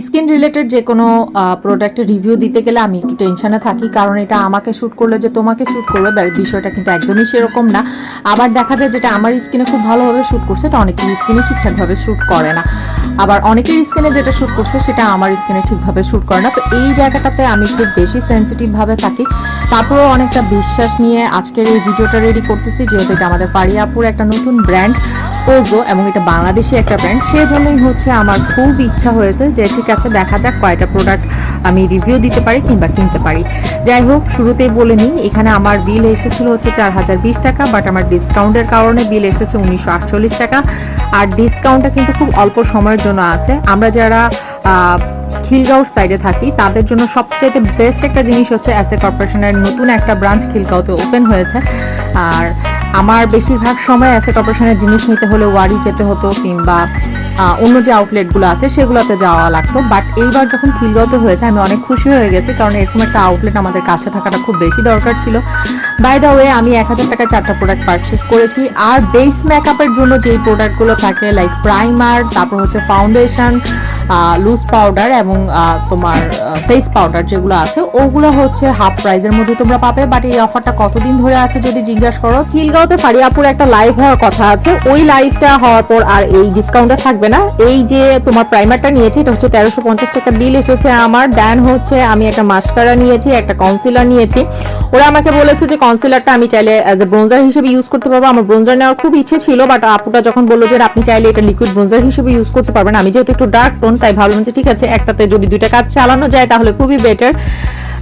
Skin related যে কোনো প্রোডাক্টের রিভিউ দিতে গেলে আমি একটু টেনশনে থাকি। কারণ এটা আমাকে শ্যুট করলে যে তোমাকে শ্যুট করবে বিষয়টা কিন্তু একদমই সেরকম না। আবার দেখা যায় যেটা আমার স্কিনে খুব ভালোভাবে শ্যুট করছে এটা অনেকের স্কিনে ঠিকঠাকভাবে শ্যুট করে না। আবার অনেকের স্কিনে যেটা শ্যুট করছে, সেটা আমার স্কিনে ঠিকভাবে শ্যুট করে না। তো এই জায়গাটাতে আমি খুব বেশি সেন্সিটিভভাবে থাকি। তারপরেও অনেকটা বিশ্বাস নিয়ে আজকের এই ভিডিওটা রেডি করতেছি। যেহেতু এটা আমাদের পারিয়াপুর একটা নতুন ব্র্যান্ড ওজো এবং এটা বাংলাদেশি একটা ব্র্যান্ড সেই জন্যই হচ্ছে আমার খুব ইচ্ছা হয়েছে যে ঠিক আছে, দেখা যাক কয়টা প্রোডাক্ট আমি রিভিউ দিতে পারি কিংবা কিনতে পারি। যাই হোক, শুরুতেই বলে নিই, এখানে আমার বিল এসেছিল হচ্ছে চার হাজার বিশ টাকা বাট আমার ডিসকাউন্টের কারণে বিল এসেছে উনিশশো আটচল্লিশ টাকা। আর ডিসকাউন্টটা কিন্তু খুব অল্প সময়ের জন্য আছে। আমরা যারা খিলগাঁওর সাইডে থাকি, তাদের জন্য সবচেয়ে বেস্ট একটা জিনিস হচ্ছে অ্যাসে কর্পোরেশনের নতুন একটা ব্রাঞ্চ খিলগাঁওতে ওপেন হয়েছে। আর আমার বেশিরভাগ সময় অ্যাসে অপারেশনের জিনিস নিতে হলে ওয়ারি যেতে হতো কিংবা অন্য যে আউটলেটগুলো আছে সেগুলোতে যাওয়া লাগতো। বাট এইবার যখন খিলগাঁওতে হয়েছে, আমি অনেক খুশি হয়ে গেছি কারণ এরকম একটা আউটলেট আমাদের কাছে থাকাটা খুব বেশি দরকার ছিল। বাই দ্য ওয়ে আমি এক হাজার টাকায় চারটা প্রোডাক্ট পারচেস করেছি। আর বেস মেকআপের জন্য যেই প্রোডাক্টগুলো থাকে লাইক প্রাইমার তারপর হচ্ছে ফাউন্ডেশন লুজ পাউডার এবং তোমার ফেস পাউডার যেগুলো আছে, ওগুলো হচ্ছে হাফ প্রাইজের মধ্যে তোমরা পাবে। বাট এই অফারটা কতদিন ধরে আছে যদি জিজ্ঞাসা করো, খিলগাঁওতে ফারিয়াপুর একটা লাইভ হওয়ার কথা আছে। ওই লাইভটা হওয়ার পর আর এই ডিসকাউন্টটা থাকবে না। এই যে তোমার প্রাইমারটা নিয়েছি, এটা হচ্ছে তেরোশো পঞ্চাশ টাকা বিল এসেছে আমার। দেন হচ্ছে, আমি একটা মাস্কারা নিয়েছি, একটা কনসিলার নিয়েছি। ওরা আমাকে বলেছে যে কনসিলারটা আমি চাইলে অ্যাজ এ ব্রোঞ্জার হিসেবে ইউজ করতে পারব। আমার ব্রোঞ্জার নেওয়ার খুব ইচ্ছে ছিল বাট আপুটা যখন বলল যে আপনি চাইলে এটা লিকুইড ব্রোঞ্জার হিসেবে ইউজ করতে পারবেন, আমি যেহেতু একটু ডার্ক টোন তাই ভাবলাম যে ঠিক আছে, একটাতে যদি দুইটা কাজ চালানো যায় তাহলে খুবই বেটার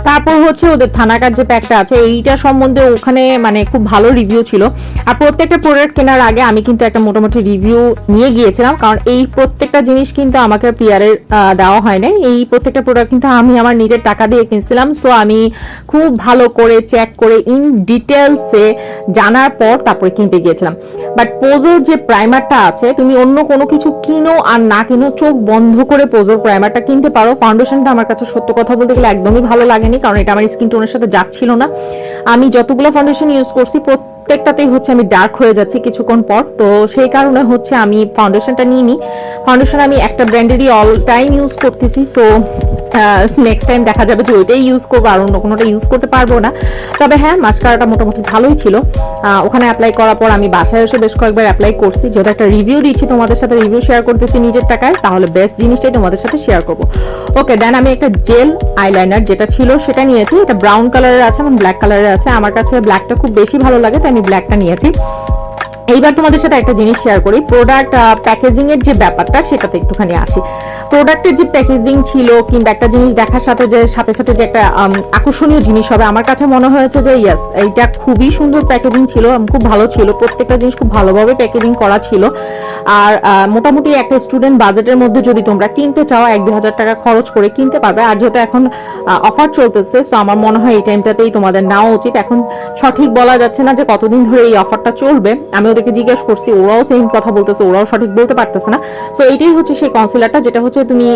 তারপর হচ্ছে ওদের থানাকার যে প্যাকটা আছে, এইটা সম্বন্ধে ওখানে মানে খুব ভালো রিভিউ ছিল। আর প্রত্যেকটা প্রোডাক্ট কেনার আগে আমি কিন্তু একটা মোটামুটি রিভিউ নিয়ে গিয়েছিলাম, কারণ এই প্রত্যেকটা জিনিস কিন্তু আমাকে পিয়ারের দেওয়া হয় নাই। এই প্রত্যেকটা প্রোডাক্ট কিন্তু আমি আমার নিজের টাকা দিয়ে কিনছিলাম সো আমি খুব ভালো করে চেক করে ইন ডিটেলসে জানার পর তারপরে কিনতে গিয়েছিলাম। বাট পোজোর যে প্রাইমারটা আছে, তুমি অন্য কোনো কিছু কিনো আর না কিনো, চোখ বন্ধ করে পোজোর প্রাইমারটা কিনতে পারো। ফাউন্ডেশনটা আমার কাছে সত্য কথা বলতে গেলে একদমই ভালো লাগেনি কারণ এটা আমার স্কিন টোনের সাথে যাচ্ছিল না। আমি যতগুলো ফাউন্ডেশন ইউজ করছি, প্রত্যেকটাতেই হচ্ছে আমি ডার্ক হয়ে যাচ্ছি কিছুক্ষণ পর। তো সেই কারণে হচ্ছে আমি ফাউন্ডেশনটা নিয়ে নি ফাউন্ডেশন আমি একটা ব্র্যান্ডেরই অল টাইম ইউজ করতেছি সো নেক্সট টাইম দেখা যাবে যে ওইটাই ইউজ করব আর অন্য কোনোটা ইউজ করতে পারব না। তবে হ্যাঁ মাস্কারাটা মোটামুটি ভালোই ছিল। ওখানে অ্যাপ্লাই করার পর আমি বাসায় এসে বেশ কয়েকবার অ্যাপ্লাই করছি। যেহেতু একটা রিভিউ দিচ্ছি তোমাদের সাথে রিভিউ শেয়ার করতেছি নিজের টাকায়, তাহলে বেস্ট জিনিসটাই তোমাদের সাথে শেয়ার করব। ওকে দেন আমি একটা জেল আইলাইনার যেটা ছিল সেটা নিয়েছি। এটা ব্রাউন কালারের আছে এবং ব্ল্যাক কালারের আছে। আমার কাছে ব্ল্যাকটা খুব বেশি ভালো লাগে, তাই আমি ব্ল্যাকটা নিয়েছি। এইবার তোমাদের সাথে একটা জিনিস শেয়ার করি। প্রোডাক্ট প্যাকেজিং এর যে ব্যাপারটা, সেটাতে একটুখানি আসি। প্রোডাক্টের যে প্যাকেজিং ছিল কিংবা একটা জিনিস দেখার সাথে যে, সাথে সাথে যে একটা আকর্ষণীয় জিনিস হবে, আমার কাছে মনে হয়েছে যে ইয়েস এইটা খুবই সুন্দর প্যাকেজিং ছিল খুব ভালো ছিল। প্রত্যেকটা জিনিস খুব ভালোভাবে প্যাকেজিং করা ছিল। আর মোটামুটি একটা স্টুডেন্ট বাজেটের মধ্যে যদি তোমরা কিনতে চাও, এক দুই হাজার টাকা খরচ করে কিনতে পারবে। আর যেহেতু এখন অফার চলতেছে সো আমার মনে হয় এই টাইমটাতেই তোমাদের নেওয়া উচিত। এখন সঠিক বলা যাচ্ছে না যে কতদিন ধরে এই অফারটা চলবে। আমি ওদেরকে জিজ্ঞেস করছি, ওরাও সেম কথা বলতেছে, ওরাও সঠিক বলতে পারতেছে না। সো এইটাই হচ্ছে সেই কনসিলারটা যেটা হচ্ছে তুমি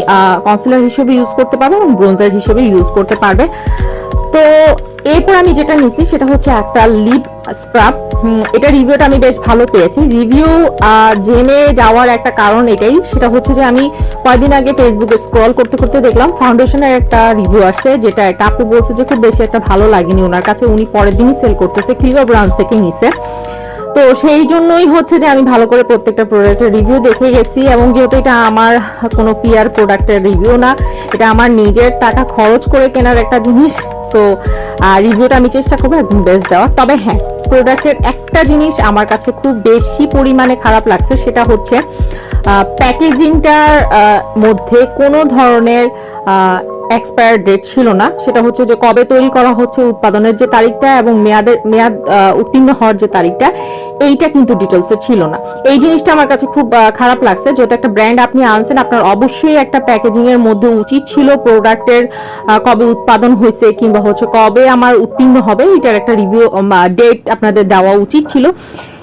কনসিলার হিসেবে ইউজ করতে পারবে এবং ব্রোঞ্জার হিসেবে ইউজ করতে পারবে। তো, এরপর আমি যেটা নিছি, সেটা হচ্ছে একটা লিপ স্ক্রাব এটা রিভিউটা আমি বেশ ভালো পেয়েছি। রিভিউ জেনে যাওয়ার একটা কারণ এটাই, সেটা হচ্ছে যে আমি কয়েকদিন আগে ফেসবুকে স্ক্রল করতে করতে দেখলাম ফাউন্ডেশনের একটা রিভিউ আসছে, যেটা একটা আপু বলছে যে খুব বেশি একটা ভালো লাগেনি ওনার কাছে, উনি পরের দিনই সেল করতেছে ক্লিও ব্রাঞ্চ থেকে নিছে। তো সেই জন্যই হচ্ছে যে আমি ভালো করে প্রত্যেকটা প্রোডাক্টের রিভিউ দেখে গেছি এবং যেহেতু এটা আমার কোনো পিয়ার প্রোডাক্টের রিভিউ না, এটা আমার নিজের টাকা খরচ করে কেনার একটা জিনিস সো রিভিউটা আমি চেষ্টা করব একদম বেস্ট দেওয়ার। তবে হ্যাঁ প্রোডাক্টের একটা জিনিস আমার কাছে খুব বেশি পরিমাণে খারাপ লাগছে, সেটা হচ্ছে প্যাকেজিংটার মধ্যে কোনো ধরনের এক্সপায়ার ডেট ছিল না, সেটা হচ্ছে যে কবে তৈরি করা হচ্ছে উৎপাদনের যে তারিখটা এবং মেয়াদের, মেয়াদ উত্তীর্ণ হওয়ার যে তারিখটা, এইটা কিন্তু ডিটেলসে ছিল না। এই জিনিসটা আমার কাছে খুব খারাপ লাগছে, যেহেতু একটা ব্র্যান্ড আপনি আনছেন, আপনার অবশ্যই একটা প্যাকেজিং এর মধ্যে উচিত ছিল প্রোডাক্টের কবে উৎপাদন হয়েছে কিংবা হচ্ছে কবে আমার উত্তীর্ণ হবে, এটার একটা রিভিউ ডেট আপনাদের দেওয়া উচিত ছিল।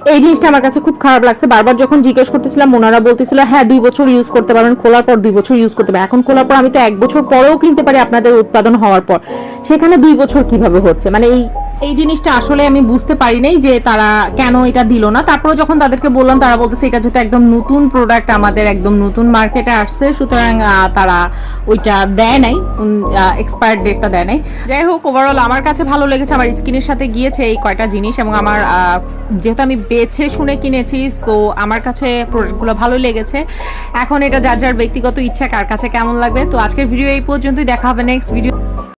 এই জিনিসটা আমার কাছে খুব খারাপ লাগছে। বারবার যখন জিজ্ঞেস করতেছিলাম, ওনারা বলতেছিল হ্যাঁ দুই বছর ইউজ করতে পারবেন, খোলার পর দুই বছর ইউজ করতে পারবেন। এখন খোলার পর আমি তো এক বছর পরেও কিনতে পারি আপনাদের উৎপাদন হওয়ার পর। সেখানে দুই বছর কীভাবে হচ্ছে? মানে এই এই জিনিসটা আসলে আমি বুঝতে পারি নাই যে তারা কেন এটা দিল না। তারপরে যখন তাদেরকে বললাম, তারা বলতেছে, এটা যেহেতু একদম নতুন প্রোডাক্ট আমাদের একদম নতুন মার্কেটে আসছে। সুতরাং তারা ওইটা দেয় নাই এক্সপায়ার ডেটটা দেয় নাই। যাই হোক ওভারঅল আমার কাছে ভালো লেগেছে, আমার স্কিনের সাথে গিয়েছে এই কয়টা জিনিস এবং আমার যেহেতু আমি বেছে শুনে কিনেছি সো আমার কাছে প্রোডাক্টগুলো ভালো লেগেছে। এখন এটা যার যার ব্যক্তিগত ইচ্ছা, কার কাছে কেমন লাগবে, তো আজকের ভিডিও এই পর্যন্তই, দেখা হবে নেক্সট ভিডিও